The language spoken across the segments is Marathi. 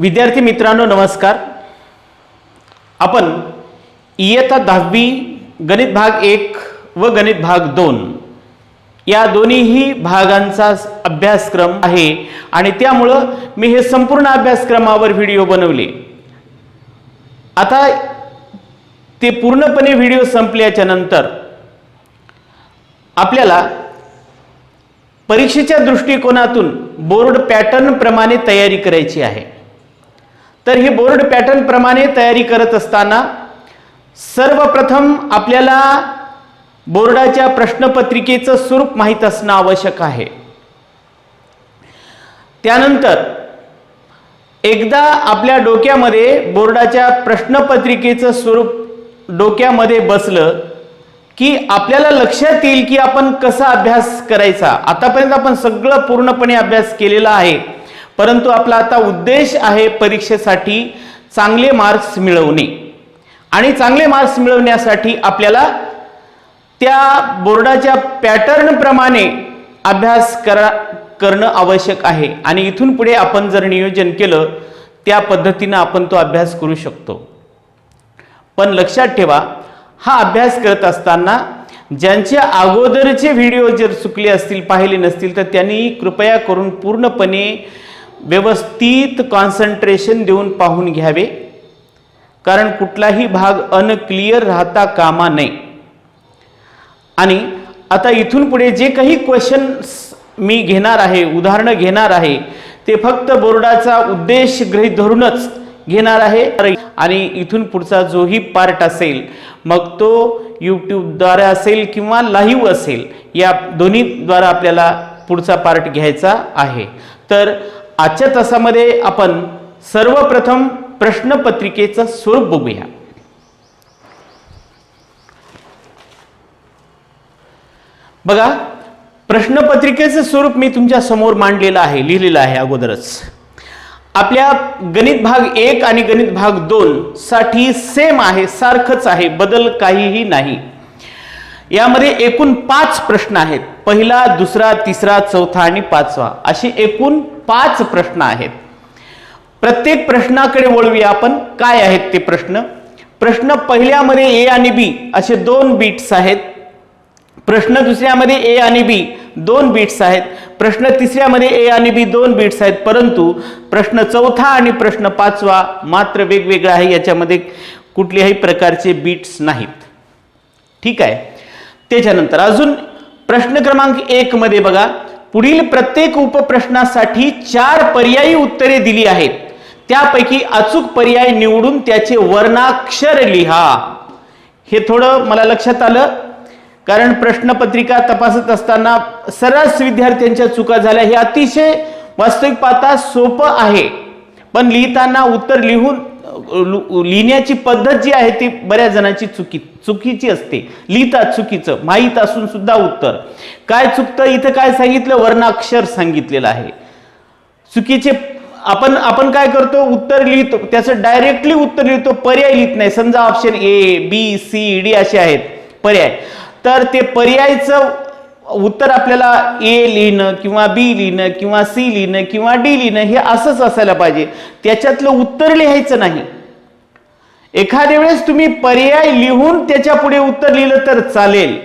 विद्यार्थी मित्रांनो नमस्कार. आपण इयत्ता दहावी गणित भाग एक व गणित भाग दोन या दोन्हीही भागांचा अभ्यासक्रम आहे आणि त्यामुळं मी हे संपूर्ण अभ्यासक्रमावर व्हिडिओ बनवले. आता ते पूर्णपणे व्हिडिओ संपल्याच्या नंतर आपल्याला परीक्षेच्या दृष्टिकोनातून बोर्ड पॅटर्न प्रमाणे तयारी करायची आहे. तर ही बोर्ड पॅटर्न प्रमाणे तयारी करत असताना सर्वप्रथम आपल्याला बोर्डाच्या प्रश्नपत्रिकेचं स्वरूप माहीत असणं आवश्यक आहे. त्यानंतर एकदा आपल्या डोक्यामध्ये बोर्डाच्या प्रश्नपत्रिकेचं स्वरूप डोक्यामध्ये बसलं की आपल्याला लक्षात येईल की आपण कसा अभ्यास करायचा. आतापर्यंत आपण सगळं पूर्णपणे अभ्यास केलेला आहे. परंतु आपला आता उद्देश आहे परीक्षेसाठी चांगले मार्क्स मिळवणे. आणि चांगले मार्क्स मिळवण्यासाठी आपल्याला त्या बोर्डाच्या पॅटर्नप्रमाणे अभ्यास करा करणं आवश्यक आहे. आणि इथून पुढे आपण जर नियोजन केलं त्या पद्धतीनं आपण तो अभ्यास करू शकतो. पण लक्षात ठेवा हा अभ्यास करत असताना ज्यांचे अगोदरचे व्हिडिओ जर चुकले असतील पाहिले नसतील तर त्यांनी कृपया करून पूर्णपणे व्यवस्थित कॉन्सन्ट्रेशन देऊन पाहून घ्यावे. कारण कुठलाही भाग अनक्लिअर राहता कामा नये. आणि आता इथून पुढे जे काही क्वेश्चन्स मी घेणार आहे उदाहरणं घेणार आहे ते फक्त बोर्डाचा उद्देश गृहीत धरूनच घेणार आहे. आणि इथून पुढचा जोही पार्ट असेल मग तो यूट्यूबद्वारे असेल किंवा लाईव्ह असेल या दोन्हीद्वारा आपल्याला पुढचा पार्ट घ्यायचा आहे. तर आजच्या तासामध्ये आपण सर्वप्रथम प्रश्नपत्रिकेचं स्वरूप बघूया. बघा प्रश्नपत्रिकेचं स्वरूप मी तुमच्यासमोर मांडलेलं आहे लिहिलेलं आहे अगोदरच. आपल्या गणित भाग एक आणि गणित भाग दोन साठी सेम आहे सारखंच आहे बदल काहीही नाही. यामध्ये एकूण पाच प्रश्न आहेत. पहिला दुसरा तिसरा चौथा आणि पाचवा. असे एकूण पाच प्रश्न आहेत. प्रत्येक प्रश्नाकडे वळूया आपण. काय आहेत ते प्रश्न? प्रश्न पहिल्यामध्ये ए आणि बी असे दोन बीट्स आहेत. प्रश्न दुसऱ्यामध्ये ए आणि बी दोन बीट्स आहेत. प्रश्न तिसऱ्यामध्ये ए आणि बी दोन बीट्स आहेत. परंतु प्रश्न चौथा आणि प्रश्न पाचवा मात्र वेगवेगळा आहे. याच्यामध्ये कुठल्याही प्रकारचे बीट्स नाहीत. ठीक आहे? त्याच्यानंतर अजून प्रश्न क्रमांक एक मध्ये बघा. पुढील प्रत्येक उपप्रश्नासाठी चार पर्यायी उत्तरे दिली आहेत. त्यापैकी अचूक पर्याय निवडून त्याचे वर्णाक्षर लिहा. हे थोडं मला लक्षात आलं. कारण प्रश्नपत्रिका तपासत असताना सर्रास विद्यार्थ्यांच्या चुका झाल्या. हे अतिशय वास्तविक पाहता सोपं आहे. पण लिहिताना उत्तर लिहून लिहिण्याची पद्धत जी आहे ती बऱ्याच जणांची चुकी चुकीची असते. लिहितात चुकीचं माहीत असून सुद्धा उत्तर. काय चुकतं इथं काय सांगितलं वर्णाक्षर सांगितलेलं आहे. चुकीचे आपण आपण काय करतो उत्तर लिहितो त्याचं डायरेक्टली उत्तर लिहितो पर्याय लिहित नाही. समजा option A B C D असे आहेत पर्याय. तर ते पर्यायचं उत्तर आपल्याला ए लिहिणं किंवा बी लिहिणं किंवा सी लिहिणं किंवा डी लिहिणं हे असंच असायला पाहिजे. त्याच्यातलं उत्तर लिहायचं नाही. एखाद्या वेळेस तुम्ही पर्याय लिहून त्याच्या पुढे उत्तर लिहिलं तर चालेल.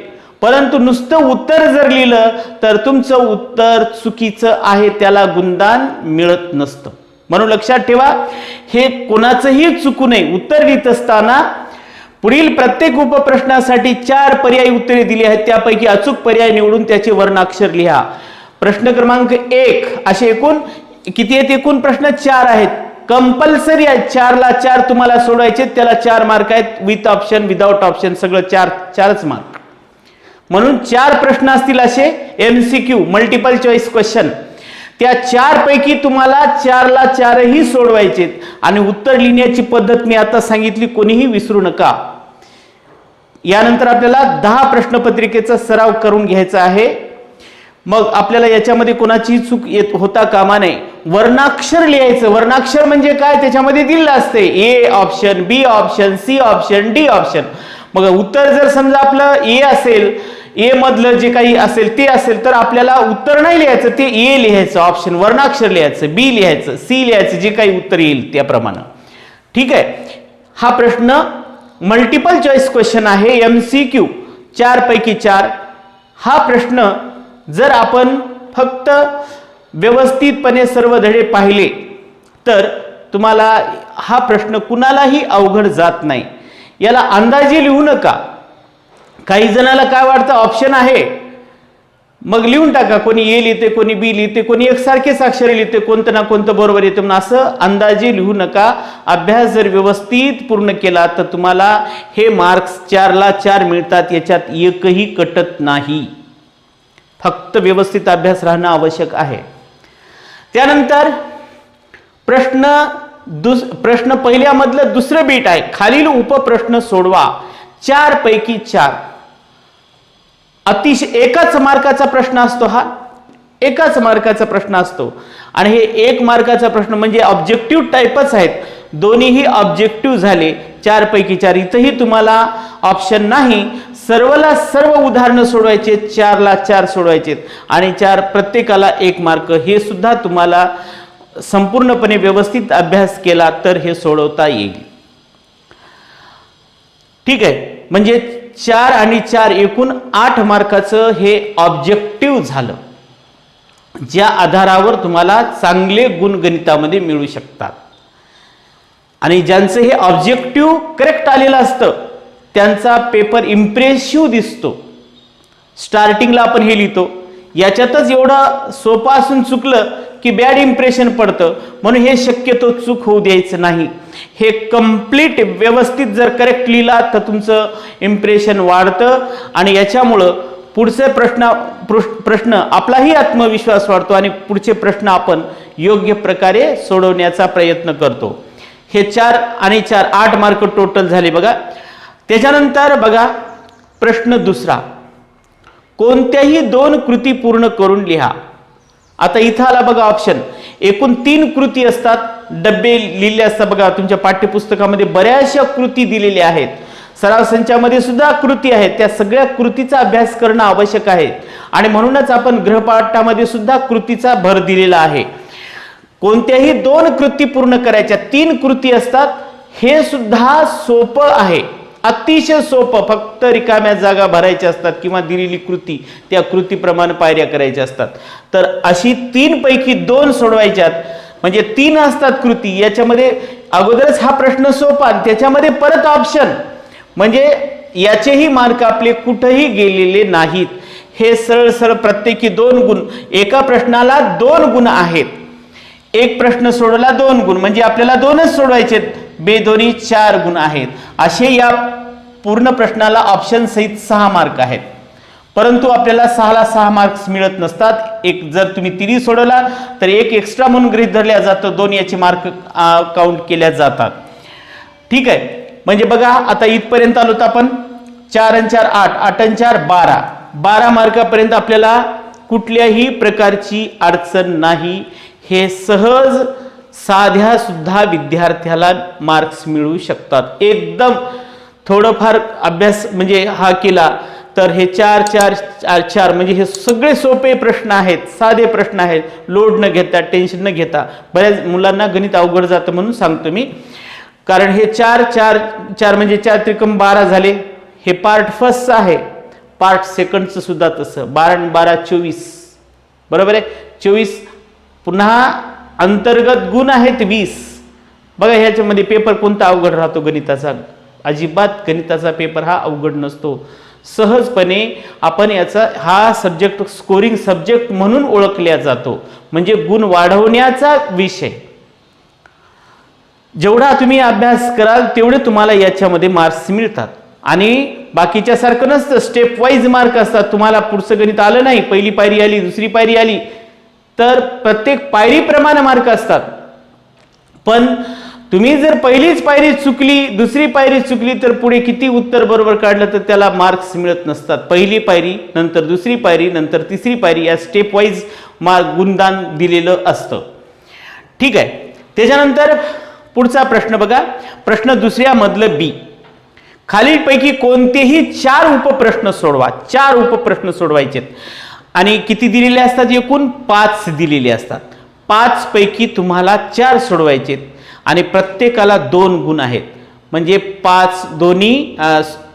परंतु नुसतं उत्तर जर लिहिलं तर तुमचं उत्तर चुकीचं आहे त्याला गुणदान मिळत नसतं. म्हणून लक्षात ठेवा हे कोणाचंही चुकू नये. उत्तर लिहित असताना पुढील प्रत्येक उपप्रश्नासाठी चार पर्याय उत्तरे दिली आहेत. त्यापैकी अचूक पर्याय निवडून त्याचे वर्णाक्षर लिहा. प्रश्न क्रमांक एक असे एकूण किती आहेत एकूण प्रश्न? चार आहेत. कंपल्सरी आहेत चारला चार तुम्हाला सोडवायचे त्याला चार मार्क आहेत. विथ ऑप्शन विदाउट ऑप्शन सगळं चार चारच मार्क म्हणून चार प्रश्न असतील असे एमसीक्यू मल्टिपल चॉईस क्वेश्चन त्या चार पैकी तुम्हाला चारला चारही सोडवायचे आणि उत्तर लिहिण्याची पद्धत मी आता सांगितली कोणीही विसरू नका. यानंतर आपल्याला दहा प्रश्नपत्रिकेचा सराव करून घ्यायचा आहे. मग आपल्याला याच्यामध्ये कोणाची चूक येत होता कामा नये. वर्णाक्षर लिहायचं. वर्णाक्षर म्हणजे काय? त्याच्यामध्ये दिलं असते. A option B option C option D option मग उत्तर जर समजा आपलं ए असेल ए मधलं जे काही असेल ते असेल तर आपल्याला उत्तर नाही लिहायचं. ते ए लिहायचं. ऑप्शन वर्णाक्षर लिहायचं. बी लिहायचं. सी लिहायचं. जे काही उत्तर येईल त्याप्रमाणे. ठीक आहे? हा प्रश्न मल्टिपल चॉईस क्वेश्चन आहे. एम सी क्यू चार पैकी चार. हा प्रश्न जर आपण फक्त व्यवस्थितपणे सर्व धडे पाहिले तर तुम्हाला हा प्रश्न कुणालाही अवघड जात नाही. याला अंदाजे लिहू नका. काही जणाला काय वाटतं ऑप्शन आहे. मग लिहून टाका कोणी ए लिहिते कोणी बी लिहिते कोणी एकसारखेच अक्षरे लिहिते कोणतं ना कोणतं बरोबर येते म्हणून असं अंदाजे लिहू नका. अभ्यास जर व्यवस्थित पूर्ण केला तर तुम्हाला हे मार्क्स चारला चार मिळतात याच्यात एकही कटत नाही. फक्त व्यवस्थित अभ्यास राहणं आवश्यक आहे. त्यानंतर प्रश्न दुस प्रश्न पहिल्यामधलं दुसरं बीट आहे. खालील उपप्रश्न सोडवा. चार पैकी चार. अतिशय एकाच मार्काचा प्रश्न असतो हा. एकाच मार्काचा प्रश्न असतो. आणि हे एक मार्काचा प्रश्न म्हणजे ऑब्जेक्टिव्ह टाईपच आहेत. दोन्हीही ऑब्जेक्टिव्ह झाले. चार पैकी चार. इथंही तुम्हाला ऑप्शन नाही. सर्वला सर्व उदाहरणं सोडवायचे चारला चार सोडवायचे आणि चार प्रत्येकाला एक मार्क. हे सुद्धा तुम्हाला संपूर्णपणे व्यवस्थित अभ्यास केला तर हे सोडवता येईल. ठीक आहे. म्हणजे चार आणि चार एकूण आठ मार्काचं हे ऑब्जेक्टिव्ह झालं ज्या आधारावर तुम्हाला चांगले गुण गणितामध्ये मिळू शकतात. आणि ज्यांचं हे ऑब्जेक्टिव्ह करेक्ट आलेलं असतं त्यांचा पेपर इम्प्रेसिव्ह दिसतो. स्टार्टिंगला आपण हे लिहितो. याच्यातच एवढं सोपं असून चुकलं की बॅड इम्प्रेशन पडतं. म्हणून हे शक्यतो चूक होऊ द्यायचं नाही. हे कंप्लीट व्यवस्थित जर करेक्ट लिहिला तर तुमचं इम्प्रेशन वाढतं आणि याच्यामुळं पुढचे प्रश्न पृष्ठ- प्रश्न आपलाही आत्मविश्वास वाढतो आणि पुढचे प्रश्न आपण योग्य प्रकारे सोडवण्याचा प्रयत्न करतो. हे चार आणि चार आठ मार्क टोटल झाले बघा. त्याच्यानंतर बघा प्रश्न दुसरा. कोणत्याही दोन कृती पूर्ण करून लिहा. आता इथं आला बघा ऑप्शन एकूण तीन कृती असतात. डब्बे लिहिले असतात बघा तुमच्या पाठ्यपुस्तकामध्ये बऱ्याचशा कृती दिलेल्या आहेत. सराव संचामध्ये सुद्धा कृती आहेत. त्या सगळ्या कृतीचा अभ्यास करणं आवश्यक आहे. आणि म्हणूनच आपण गृहपाठामध्ये सुद्धा कृतीचा भर दिलेला आहे. कोणत्याही दोन कृती पूर्ण करायच्या तीन कृती असतात हे सुद्धा सोपं आहे. अतिशय सोपं फक्त रिकाम्या जागा भरायच्या असतात किंवा दिलेली कृती त्या कृतीप्रमाणे पायऱ्या करायच्या असतात. तर अशी तीन पैकी दोन सोडवायच्यात म्हणजे तीन असतात कृती याच्यामध्ये अगोदरच हा प्रश्न सोपा आणि त्याच्यामध्ये परत ऑप्शन म्हणजे याचेही मार्क आपले कुठंही गेलेले नाहीत. हे सरळ सरळ प्रत्येकी दोन गुण एका प्रश्नाला दोन गुण आहेत. एक प्रश्न सोडवला दोन गुण म्हणजे आपल्याला दोनच सोडवायचे बेदोनी चार गुण आहेत. असे या पूर्ण प्रश्नाला ऑप्शन सहित सहा मार्क आहेत. परंतु आपल्याला सहाला सहा मार्क्स मिळत नसतात. एक जर तुम्ही तिन्ही सोडवला तर एक एक्स्ट्रा म्हणून गृहीत धरल्या जातं दोन याचे मार्क काउंट केल्या जातात. ठीक आहे. म्हणजे बघा आता इथपर्यंत आलो तर आपण. चार आणि चार आठ आठ आणि चार बारा. बारा मार्कापर्यंत आपल्याला कुठल्याही प्रकारची अडचण नाही. हे सहज साध्या सुद्धा विद्यार्थ्याला मार्क्स मिळू शकतात. एकदम थोडंफार अभ्यास म्हणजे हा केला तर हे चार चार चार चार म्हणजे हे सगळे सोपे प्रश्न आहेत साधे प्रश्न आहेत. लोड न घेता टेन्शन न घेता. बऱ्याच मुलांना गणित अवघड जातं म्हणून सांगतो मी. कारण हे चार चार चार म्हणजे चार त्रिकम बारा झाले. हे पार्ट फर्स्टचं आहे. पार्ट सेकंडचं सुद्धा तसं. बारा बारा चोवीस. बरोबर आहे? चोवीस पुन्हा अंतर्गत गुण आहेत वीस. बघा ह्याच्यामध्ये पेपर कोणता अवघड राहतो गणिताचा? अजिबात गणिताचा पेपर हा अवघड नसतो. सहजपणे आपण याचा हा सब्जेक्ट स्कोरिंग सब्जेक्ट म्हणून ओळखल्या जातो. म्हणजे गुण वाढवण्याचा विषय. जेवढा तुम्ही अभ्यास कराल तेवढे तुम्हाला याच्यामध्ये मार्क्स मिळतात. आणि बाकीच्या सारखं नसतं. स्टेप वाईज मार्क असतात. तुम्हाला पुढचं गणित आलं नाही. पहिली पायरी आली दुसरी पायरी आली. तर प्रत्येक पायरीप्रमाणे मार्क असतात. पण तुम्ही जर पहिलीच पायरी चुकली दुसरी पायरी चुकली तर पुढे किती उत्तर बरोबर काढलं तर त्याला मार्क्स मिळत नसतात. पहिली पायरी नंतर दुसरी पायरी नंतर तिसरी पायरी या स्टेप वाईज मार्क गुणदान दिलेलं असतं. ठीक आहे? त्याच्यानंतर पुढचा प्रश्न बघा. प्रश्न दुसऱ्यामधलं बी खालीलपैकी कोणतेही चार उपप्रश्न सोडवा. चार उपप्रश्न सोडवायचे आणि किती दिलेले असतात? एकूण पाच दिलेले असतात. पाच पैकी तुम्हाला चार सोडवायचे आणि प्रत्येकाला दोन गुण आहेत. म्हणजे पाच दोन्ही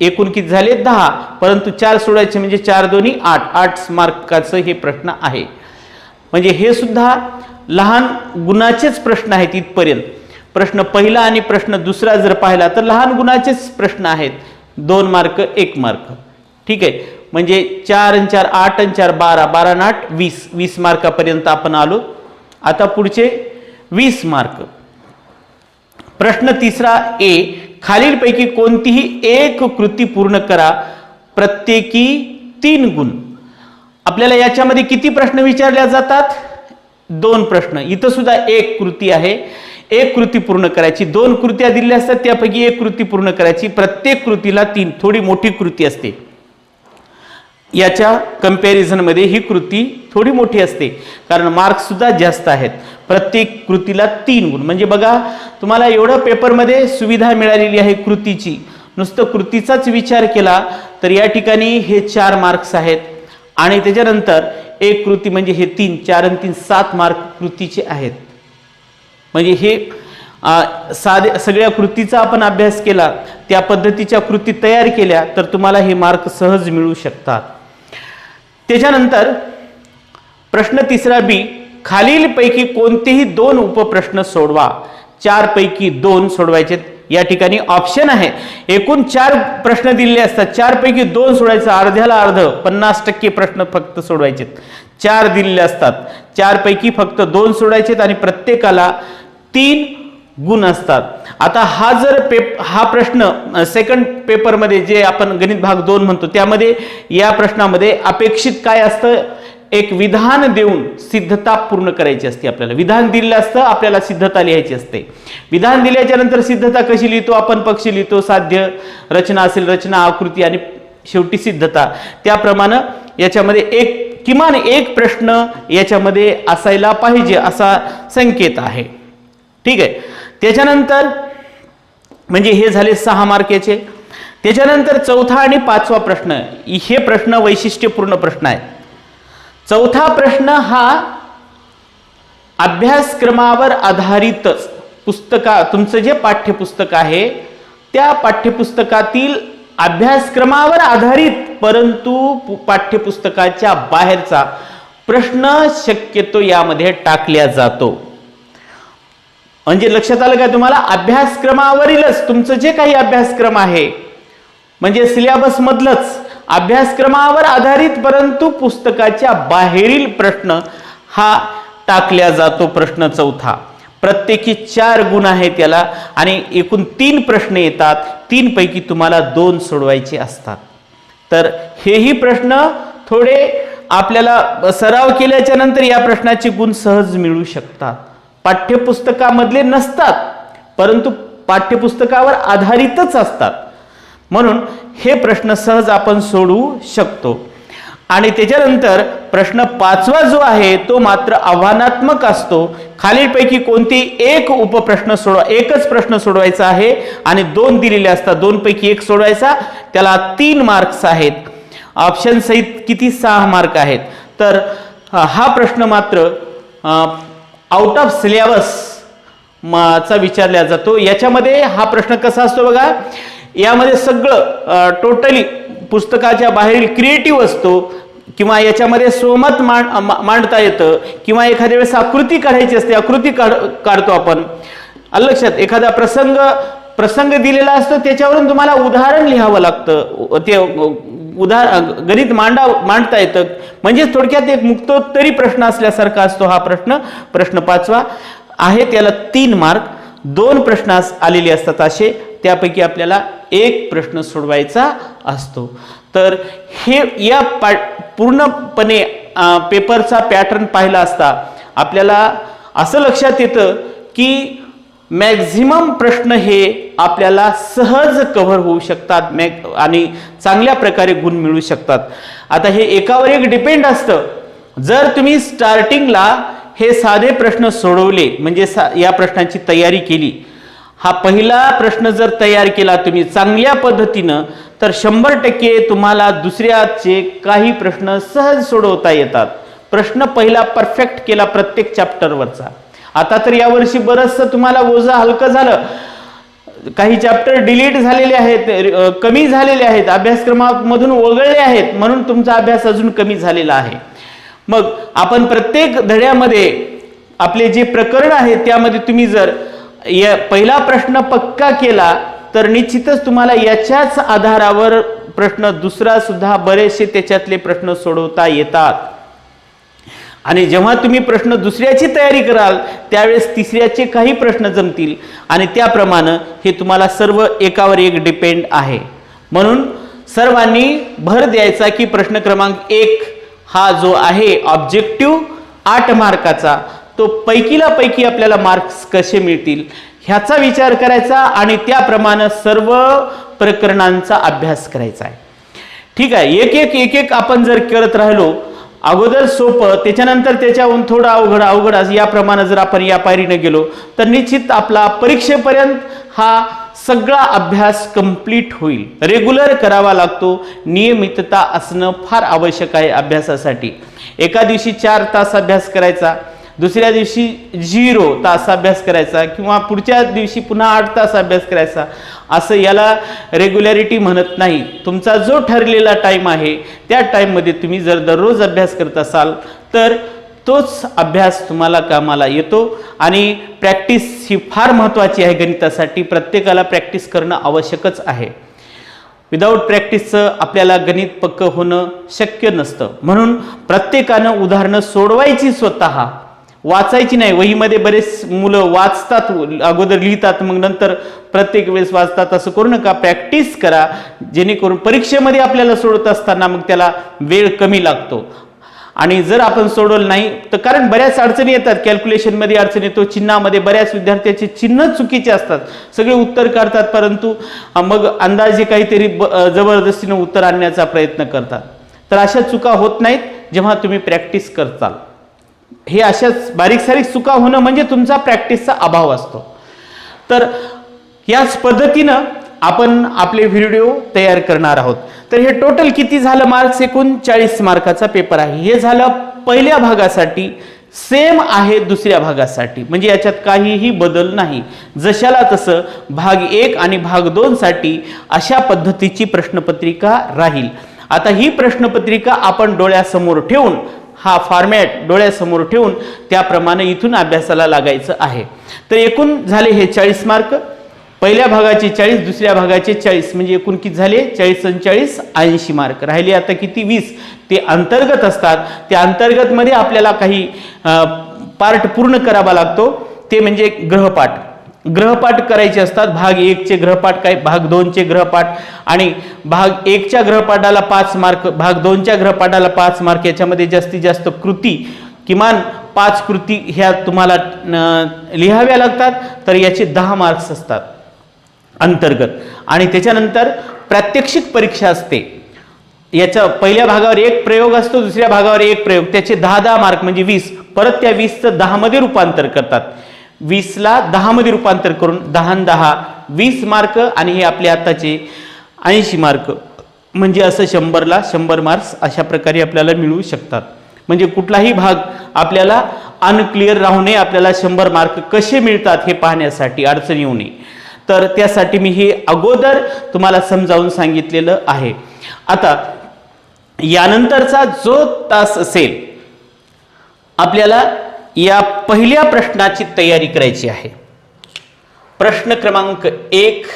एकूण किती झाले? दहा. परंतु चार सोडायचे म्हणजे चार दोन्ही आठ. आठ मार्काचं हे प्रश्न आहे. म्हणजे हे सुद्धा लहान गुणाचेच प्रश्न आहेत इथपर्यंत. प्रश्न पहिला आणि प्रश्न दुसरा जर पाहिला तर लहान गुणाचेच प्रश्न आहेत. दोन मार्क एक मार्क. ठीक आहे? म्हणजे चार आणि चार आठ आणि चार बारा बारा आणि आठ वीस. वीस मार्कापर्यंत आपण आलो. आता पुढचे वीस मार्क. प्रश्न तिसरा ए खालीलपैकी कोणतीही एक कृती पूर्ण करा. प्रत्येकी तीन गुण. आपल्याला याच्यामध्ये किती प्रश्न विचारल्या जातात? दोन प्रश्न. इथं सुद्धा एक कृती आहे. एक कृती पूर्ण करायची. दोन कृत्या दिलेल्या असतात त्यापैकी एक कृती पूर्ण करायची. प्रत्येक कृतीला तीन. थोडी मोठी कृती असते. याच्या कम्पॅरिझनमध्ये ही कृती थोडी मोठी असते. कारण मार्क्ससुद्धा जास्त आहेत. प्रत्येक कृतीला तीन गुण. म्हणजे बघा तुम्हाला एवढं पेपरमध्ये सुविधा मिळालेली आहे कृतीची. नुसतं कृतीचाच विचार केला तर या ठिकाणी हे चार मार्क्स आहेत. आणि त्याच्यानंतर एक कृती म्हणजे हे तीन चार आणि तीन सात मार्क कृतीचे आहेत. म्हणजे हे साधे सगळ्या कृतीचा आपण अभ्यास केला त्या पद्धतीच्या कृती तयार केल्या तर तुम्हाला हे मार्क सहज मिळू शकतात. त्याच्यानंतर प्रश्न तिसरा बी खालीलपैकी कोणतेही दोन उपप्रश्न सोडवा. चारपैकी दोन सोडवायचे. या ठिकाणी ऑप्शन आहे. एकूण चार प्रश्न दिलेले असतात. चारपैकी दोन सोडायचं. अर्ध्याला अर्ध. पन्नास टक्के प्रश्न फक्त सोडवायचे. चार दिलेले असतात. चारपैकी फक्त दोन सोडायचेत आणि प्रत्येकाला तीन गुण असतात. आता हा जर पेप हा प्रश्न सेकंड पेपरमध्ये जे आपण गणित भाग दोन म्हणतो त्यामध्ये या प्रश्नामध्ये अपेक्षित काय असतं? एक विधान देऊन सिद्धता पूर्ण करायची असते आपल्याला. विधान दिलेलं असतं आपल्याला सिद्धता लिहायची असते. विधान दिल्याच्या नंतर सिद्धता कशी लिहितो? आपण पक्ष लिहितो साध्य रचना असेल रचना आकृती आणि शेवटी सिद्धता. त्याप्रमाणे याच्यामध्ये एक किमान एक प्रश्न याच्यामध्ये असायला पाहिजे असा संकेत आहे. ठीक आहे? त्याच्यानंतर म्हणजे हे झाले सहा मार्केचे. त्याच्यानंतर चौथा आणि पाचवा प्रश्न. हे प्रश्न वैशिष्ट्यपूर्ण प्रश्न आहे. चौथा प्रश्न हा अभ्यासक्रमावर आधारितच पुस्तका तुमचं जे पाठ्यपुस्तक आहे त्या पाठ्यपुस्तकातील अभ्यासक्रमावर आधारित परंतु पु- पाठ्यपुस्तकाच्या बाहेरचा प्रश्न शक्यतो यामध्ये टाकल्या जातो. म्हणजे लक्षात आलं का तुम्हाला? अभ्यासक्रमावरीलच तुमचं जे काही अभ्यासक्रम आहे म्हणजे सिलेबस मधलंच अभ्यासक्रमावर आधारित परंतु पुस्तकाच्या बाहेरील प्रश्न हा टाकल्या जातो प्रश्न चौथा. प्रत्येकी चार गुण आहेत त्याला आणि एकूण तीन प्रश्न येतात तीनपैकी तुम्हाला दोन सोडवायचे असतात. तर हेही प्रश्न थोडे आपल्याला सराव केल्याच्यानंतर या प्रश्नाचे गुण सहज मिळू शकतात. पाठ्यपुस्तकामधले नसतात परंतु पाठ्यपुस्तकावर आधारितच असतात. म्हणून हे प्रश्न सहज आपण सोडवू शकतो. आणि त्याच्यानंतर प्रश्न पाचवा जो आहे तो मात्र आव्हानात्मक असतो. खालीलपैकी कोणती एक उपप्रश्न सोडवा एकच प्रश्न सोडवायचा आहे आणि दोन दिलेले असतात. दोनपैकी एक सोडवायचा त्याला तीन मार्क्स आहेत. ऑप्शन सहित किती सहा मार्क आहेत? तर हा प्रश्न मात्र आउट ऑफ सिलेबस चा विचारला जातो. याच्यामध्ये हा प्रश्न कसा असतो बघा? यामध्ये सगळं टोटली पुस्तकाच्या बाहेरील क्रिएटिव्ह असतो किंवा याच्यामध्ये सोमत मांड मा- मांडता येतं किंवा एखाद्या वेळेस आकृती काढायची असते आकृती काढ काढतो आपण. लक्षात एखादा प्रसंग प्रसंग दिलेला असतो त्याच्यावरून तुम्हाला उदाहरण लिहावं लागतं. ते उदाहरण गणित मांडा मांडता येतं. म्हणजे थोडक्यात एक मुक्तोत्तरी प्रश्न असल्यासारखा असतो हा प्रश्न. प्रश्न पाचवा आहे त्याला तीन मार्क. दोन प्रश्नास आलेले असतात असे. त्यापैकी आपल्याला एक प्रश्न सोडवायचा असतो. तर हे या पा पूर्णपणे पेपरचा पॅटर्न पाहिला असता आपल्याला असं लक्षात येतं की मॅक्झिमम प्रश्न हे आपल्याला सहज कव्हर होऊ शकतात मॅग आणि चांगल्या प्रकारे गुण मिळू शकतात. आता हे एकावर एक डिपेंड असतं. जर तुम्ही स्टार्टिंगला हे साधे प्रश्न सोडवले म्हणजे सा या प्रश्नांची तयारी केली हा पहिला प्रश्न जर तयार केला तुम्ही चांगल्या पद्धतीनं तर शंभर टक्के तुम्हाला दुसऱ्याचे काही प्रश्न सहज सोडवता येतात. प्रश्न पहिला परफेक्ट केला प्रत्येक चॅप्टरवरचा आता तर यावर्षी बरंचसं तुम्हाला ओझं हलकं झालं. काही चॅप्टर डिलीट झालेले आहेत कमी झालेले आहेत अभ्यासक्रमामधून वगळले आहेत म्हणून तुमचा अभ्यास अजून कमी झालेला आहे. मग आपण प्रत्येक धड्यामध्ये आपले जे प्रकरण आहे त्यामध्ये तुम्ही जर या पहिला प्रश्न पक्का केला तर निश्चितच तुम्हाला याच्याच आधारावर प्रश्न दुसरा सुद्धा बरेचसे त्याच्यातले प्रश्न सोडवता येतात. आणि जेव्हा तुम्ही प्रश्न दुसऱ्याची तयारी कराल त्यावेळेस तिसऱ्याचे काही प्रश्न जमतील. आणि त्याप्रमाणे हे तुम्हाला सर्व एकावर एक डिपेंड आहे. म्हणून सर्वांनी भर द्यायचा की प्रश्न क्रमांक एक हा जो आहे ऑब्जेक्टिव्ह आठ मार्काचा तो पैकीला पैकी आपल्याला मार्क्स कसे मिळतील ह्याचा विचार करायचा आणि त्याप्रमाणे सर्व प्रकरणांचा अभ्यास करायचा आहे. ठीक आहे एक एक एक एक आपण जर करत राहिलो अगोदर सोपं त्याच्यानंतर त्याच्याहून थोडं अवघड अवघड याप्रमाणे जर आपण या पायरीने गेलो तर निश्चित आपला परीक्षेपर्यंत हा सगळा अभ्यास कंप्लीट होईल. रेग्युलर करावा लागतो. नियमितता असणं फार आवश्यक आहे अभ्यासासाठी. एका दिवशी चार तास अभ्यास करायचा दुसऱ्या दिवशी झिरो तास अभ्यास करायचा किंवा पुढच्या दिवशी पुन्हा आठ तास अभ्यास करायचा. असं याला रेग्युलॅरिटी म्हणत नाही. तुमचा जो ठरलेला टाईम आहे त्या टाईममध्ये तुम्ही जर दररोज अभ्यास करत असाल तर तोच अभ्यास तुम्हाला कामाला येतो. आणि प्रॅक्टिस ही फार महत्त्वाची आहे गणितासाठी. प्रत्येकाला प्रॅक्टिस करणं आवश्यकच आहे. विदाऊट प्रॅक्टिसचं आपल्याला गणित पक्क होणं शक्य नसतं. म्हणून प्रत्येकानं उदाहरणं सोडवायची स्वतः. वाचायची नाही. वहीमध्ये बरेच मुलं वाचतात अगोदर लिहितात मग नंतर प्रत्येक वेळेस वाचतात. असं करू नका. प्रॅक्टिस करा. जेणेकरून परीक्षेमध्ये आपल्याला सोडत असताना मग त्याला वेळ कमी लागतो. आणि जर आपण सोडवलं नाही तर कारण बऱ्याच अडचणी येतात. कॅल्क्युलेशनमध्ये अडचण येतो. चिन्हामध्ये बऱ्याच विद्यार्थ्याचे चिन्ह चुकीचे असतात. सगळे उत्तर काढतात परंतु मग अंदाजे काहीतरी ब- जबरदस्तीनं उत्तर आणण्याचा प्रयत्न करतात. तर अशा चुका होत नाहीत जेव्हा तुम्ही प्रॅक्टिस करताल. हे अशाच बारीक सारीक चुका होणं म्हणजे तुमचा प्रॅक्टिसचा अभाव असतो. तर याच पद्धतीनं आपण आपले व्हिडिओ तयार करणार आहोत. तर हे टोटल किती झालं मार्क्स? एकूण चाळीस मार्काचा पेपर आहे. हे झालं पहिल्या भागासाठी सेम आहे दुसऱ्या भागासाठी. म्हणजे याच्यात काहीही बदल नाही. जशाला तसं भाग एक आणि भाग दोन साठी अशा पद्धतीची प्रश्नपत्रिका राहील. आता ही प्रश्नपत्रिका आपण डोळ्यासमोर ठेवून हा फॉर्मॅट डोळ्यासमोर ठेवून त्याप्रमाणे इथून अभ्यासाला लागायचं आहे. तर एकूण झाले हे चाळीस मार्क पहिल्या भागाचे चाळीस दुसऱ्या भागाचे चाळीस म्हणजे एकूण किती झाले? चाळीस चाळीस ऐंशी मार्क राहिले आता किती? वीस. ते अंतर्गत असतात. त्या अंतर्गतमध्ये आपल्याला काही पार्ट पूर्ण करावा लागतो. ते म्हणजे ग्रहपाठ. ग्रहपाठ करायचे असतात. भाग एकचे ग्रहपाठ काय? भाग दोनचे ग्रहपाठ. आणि भाग एकच्या ग्रहपाठाला पाच मार्क भाग दोनच्या ग्रहपाठाला पाच मार्क याच्यामध्ये जास्तीत जास्त कृती किमान पाच कृती ह्या तुम्हाला लिहाव्या लागतात. तर याचे दहा मार्क्स असतात अंतर्गत. आणि त्याच्यानंतर प्रात्यक्षिक परीक्षा असते. याच्या पहिल्या भागावर एक प्रयोग असतो दुसऱ्या भागावर एक प्रयोग. त्याचे दहा दहा मार्क म्हणजे वीस. परत त्या वीसचं दहामध्ये रूपांतर करतात. वीसला दहामध्ये रूपांतर करून दहा दहा वीस मार्क आणि हे आपले आत्ताचे ऐंशी मार्क. म्हणजे असं शंभरला शंभर मार्क्स अशा प्रकारे आपल्याला मिळू शकतात. म्हणजे कुठलाही भाग आपल्याला अनक्लिअर राहू नये आपल्याला शंभर मार्क कसे मिळतात हे पाहण्यासाठी अडचण येऊ नये. तर त्यासाठी मी हे अगोदर तुम्हाला समजावून सांगितलेलं आहे. आता यानंतरचा जो तास असेल आपल्याला या पहिल्या प्रश्नाची तयारी करायची आहे. प्रश्न क्रमांक एक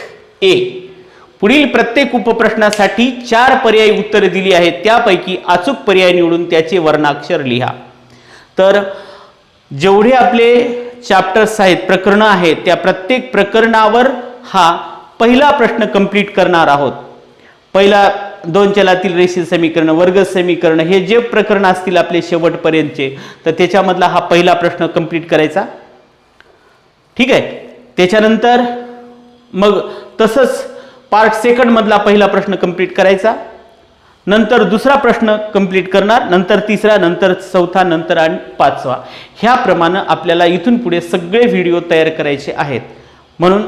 ए. पुढील प्रत्येक उपप्रश्नासाठी चार पर्यायी उत्तरे दिली आहेत. त्यापैकी अचूक पर्याय निवडून त्याचे वर्णाक्षर लिहा. तर जेवढे आपले चॅप्टर्स आहेत प्रकरणं आहेत त्या प्रत्येक प्रकरणावर हा पहिला प्रश्न कंप्लीट करणार आहोत. पहिला दोन चलातील रेषीय समीकरण वर्ग समीकरण हे जे प्रकरण असतील आपले शेवटपर्यंतचे तर त्याच्यामधला हा पहिला प्रश्न कंप्लीट करायचा. ठीक आहे? त्याच्यानंतर मग तसंच पार्ट सेकंडमधला पहिला प्रश्न कंप्लीट करायचा. नंतर दुसरा प्रश्न कंप्लीट करणार नंतर तिसरा नंतर चौथा नंतर आणि पाचवा. ह्याप्रमाणे आपल्याला इथून पुढे सगळे व्हिडिओ तयार करायचे आहेत. म्हणून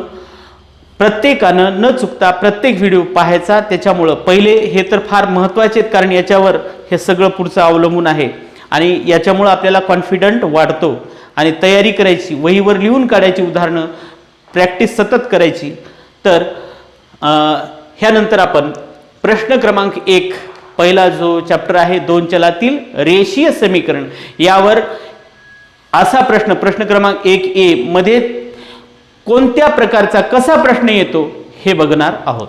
प्रत्येकानं न चुकता प्रत्येक व्हिडिओ पाहायचा. त्याच्यामुळं पहिले हे तर फार महत्त्वाचे आहेत कारण याच्यावर हे सगळं पुढचं अवलंबून आहे. आणि याच्यामुळं आपल्याला कॉन्फिडंट वाढतो. आणि तयारी करायची वहीवर लिहून काढायची उदाहरणं प्रॅक्टिस सतत करायची. तर ह्यानंतर आपण प्रश्न क्रमांक एक पहिला जो चॅप्टर आहे दोन चलातील रेषीय समीकरण. यावर असा प्रश्न प्रश्न क्रमांक एक ए मध्ये कोणत्या प्रकारचा कसा प्रश्न येतो हे बघणार आहोत.